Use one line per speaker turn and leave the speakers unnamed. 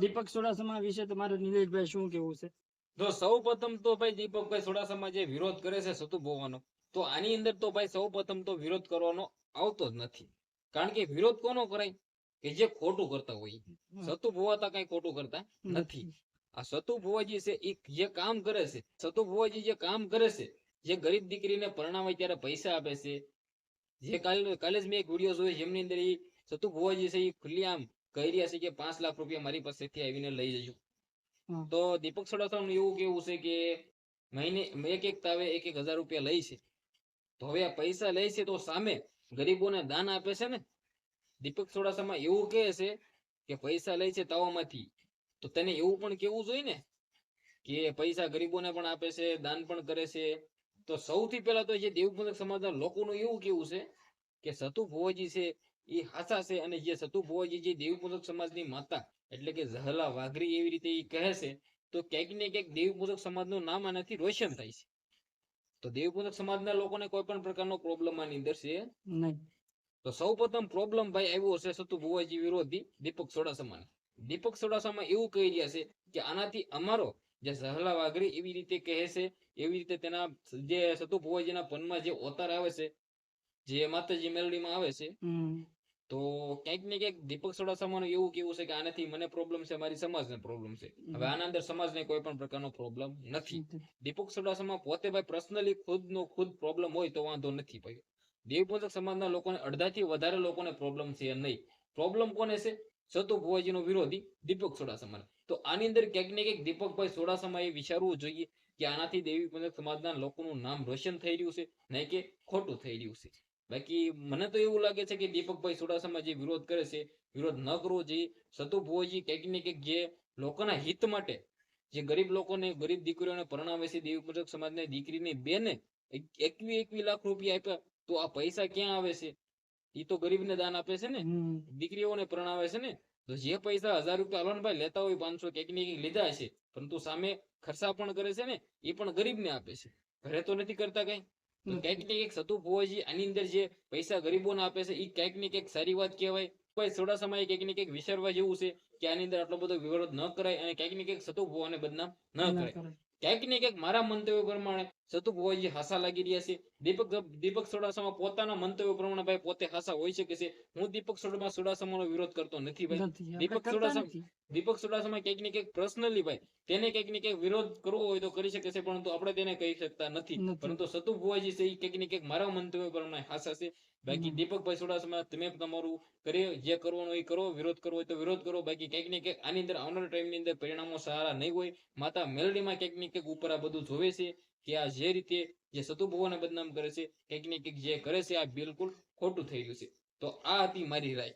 દીપક ચુડાસમા વિશે તમારે નિલેશભાઈ શું કેવું છે?
જો સૌ પ્રથમ તો ભાઈ દીપકભાઈ સોડાસામાં જે વિરોધ કરે છે સતુ ભોવાનો તો આની અંદર તો ભાઈ સૌ પ્રથમ તો વિરોધ કરવાનો આવતો જ નથી. કારણ કે વિરોધ કોનો કરાય? કે જે ખોટું કરતા હોય સતુ ભોવાતા કઈ ખોટું કરતા નથી. આ સતુ ભુવાજી છે એ જે કામ કરે છે સતુ ભુવાજી જે કામ કરે છે જે ગરીબ દીકરીને પરણાવે ત્યારે પૈસા આપે છે જે કાલે કાલે જ મેં એક વીડિયો જોયો જેમની અંદર એ સતુ ભુવાજી છે એ ખુલ્લેઆમ કહી રહ્યા છે કે પાંચ લાખ રૂપિયા મારી પાસેથી આવીને લઈ જજો. તો દીપક સડાસાનું એવું કેવું છે કે મહિને એક એક તાવે એક એક હજાર રૂપિયા લઈ છે. તો હવે આ પૈસા લે છે તો સામે ગરીબોને દાન આપે છે ને? દીપક સોડાસામાં એવું કહે છે કે પૈસા લે છે તાવામાંથી. તો તેને એવું પણ કેવું જોઈએ ને? કે પૈસા ગરીબોને પણ આપે છે દાન પણ કરે છે. તો સૌથી પહેલા તો જે દેવપંથક સમાજના લોકોનું એવું કેવું છે કે સતુ ભોજી છે એ હાચા છે અને જે સતુ ભુવાજી જે દેવપંથક સમાજની માતા એટલે કે ઝહલા વાઘરી એવી રીતે એ કહે છે તો ક્યાંક ને ક્યાંક દેવપંથક સમાજનું નામ આનાથી રોશન થાય છે. તો દેવપંથક સમાજના લોકોને કોઈ પણ પ્રકારનો પ્રોબ્લેમ આની અંદર છે?
નહીં.
તો સૌ પ્રથમ પ્રોબ્લેમ ભાઈ આવ્યો છે સતુ ભુવાજી વિરોધી દીપક સોડાસામાં દીપક સોડાસામાં એવું કહી રહ્યા છે કે આનાથી અમારો જે સહલા વાઘરી એવી રીતે કહે છે એવી રીતે તેના જે સતુ ભુવાજીના પનમાં જે ઓતાર આવે છે જે માતાજી મેલડીમાં આવે છે. તો ક્યાંક ને ક્યાંક દીપક સોડાસામાનું એવું કેવું છે કે આનાથી મને પ્રોબ્લેમ છે મારી સમાજને પ્રોબ્લેમ છે. હવે આના અંદર સમાજને કોઈ પણ પ્રકારનો પ્રોબ્લેમ નથી. દીપક સોડાસામાં પોતે ભાઈ પર્સનલી ખુદનો ખુદ પ્રોબ્લેમ હોય તો વાંધો નથી ભાઈ. દેવપંથક સમાજના લોકોને અડધાથી વધારે લોકોને પ્રોબ્લેમ છે નહીં. પ્રોબ્લેમ કોને છે? સતુ ભુવાજીનો વિરોધી દીપક સોડાસામાં તો આની અંદર ક્યાંક ને ક્યાંક દીપકભાઈ સોડાસામાં એ વિચારવું જોઈએ કે આનાથી દેવી પંથક સમાજના લોકોનું નામ રોશન થઈ રહ્યું છે નહીં કે ખોટું થઈ રહ્યું છે. બાકી મને તો એવું લાગે છે કે દીપકભાઈ ચુડાસમા જે વિરોધ કરે છે વિરોધ ન કરવો જોઈએ. સતુ ભુવાજી ક્યાંક ને ક્યાંક જે લોકોના હિત માટે જે ગરીબ લોકોને ગરીબ દીકરીઓને પરણાવે છે દેવી પૂજક સમાજને દીકરીને બેને એકવી એકવી લાખ રૂપિયા આપ્યા તો આ પૈસા ક્યાં આવે છે? એ તો ગરીબને દાન આપે છે ને? દીકરીઓને પરણાવે છે ને? તો જે પૈસા હજાર રૂપિયા હલવાનભાઈ લેતા હોય પાંચસો ક્યાંક ને ક્યાંક લીધા છે પરંતુ સામે ખર્ચા પણ કરે છે ને? એ પણ ગરીબને આપે છે. ઘરે તો નથી કરતા કઈ. ક્યાંક ને ક્યાંક સતુ ભુવાજી આની અંદર જે પૈસા ગરીબોને આપે છે એ ક્યાંક ને ક્યાંક સારી વાત કહેવાય. કોઈ થોડા સમયે ક્યાંક ને ક્યાંક વિચારવા જેવું છે કે આની અંદર આટલો બધો વિરોધ ન કરાય અને ક્યાંક ને ક્યાંક સતુ ભુવાને બદનામ ન કરાય.
કરે.
ક્યાંક ને ક્યાંક મારા મંતવ્ય પ્રમાણે સતુ હાસા લાગી રહ્યા છે. દીપક દીપક સોડાસામાં પોતાના મંતવ્ય પ્રમાણે ભાઈ પોતે હાસા હોઈ શકે છે. હું દીપક સોડામાં સોડાસામાનો વિરોધ કરતો નથી ભાઈ. દીપક
કરતા
દીપક સોડાસામાં ક્યાંક ને ક્યાંક પર્સનલી ભાઈ. તેને ક્યાંક ને ક્યાંક વિરોધ કરવો હોય તો કરી શકે છે પરંતુ આપણે તેને કહી શકતા નથી. પરંતુ સતુ ભુવાજી છે એ ક્યાંક ને ક્યાંક મારા મંતવ્ય પ્રમાણે હાસા છે. બાકી. દીપકભાઈ સોડાસામાં તમે તમારું કરી જે કરવાનું એ કરો વિરોધ કરવો હોય તો વિરોધ કરો. બાકી કંઈક ને કંઈક આની અંદર આવનાર ટાઈમની અંદર પરિણામો સારા નહીં હોય. માતા મેલડીમાં કંઈક ને કંઈક ઉપર આ બધું જોવે છે કે આ જે રીતે જે સતુભુવાને બદનામ કરે છે કંઈક ને કંઈક જે કરે છે આ બિલકુલ ખોટું થઈ ગયું છે. તો આ હતી મારી રાય.